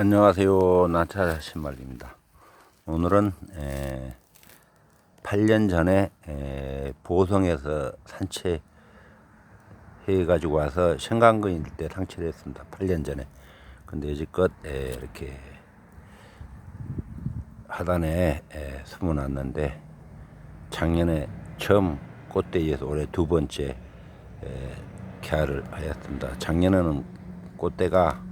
안녕하세요. 나차 신말입니다. 오늘은 에, 8년 전에 에, 보성에서 산채 해 가지고 와서 생강근 일 때 상체를 했습니다. 8년 전에. 근데 여지껏 에, 이렇게 하단에 에, 숨어놨는데 작년에 처음 꽃대에서 올해 두 번째 에, 개화를 하였습니다. 작년에는 꽃대가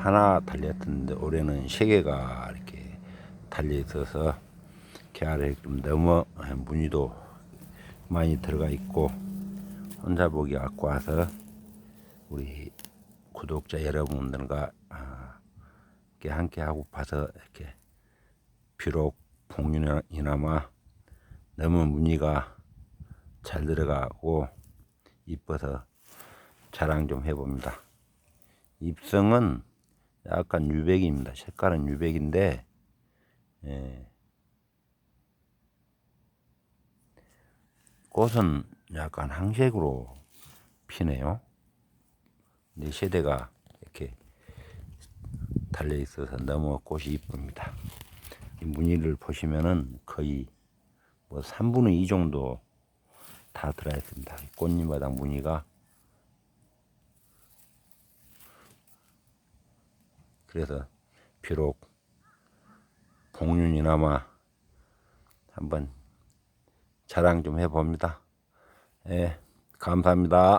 하나 달렸었는데 올해는 세 개가 이렇게 달려 있어서 개화를 좀 너무 무늬도 많이 들어가 있고 혼자 보기 갖고 와서 우리 구독자 여러분들과 아, 함께 하고 봐서 이렇게 비록 봉륜이나마 너무 무늬가 잘 들어가고 이뻐서 자랑 좀 해봅니다. 입성은 약간 유백입니다. 색깔은 유백인데 예. 꽃은 약간 항색으로 피네요. 네 세대가 이렇게 달려 있어서 너무 꽃이 이쁩니다. 이 무늬를 보시면은 거의 뭐 3분의 2 정도 다 들어 있습니다. 꽃잎마다 무늬가 그래서 비록 봉륜이나마 한번 자랑 좀 해봅니다. 예, 감사합니다.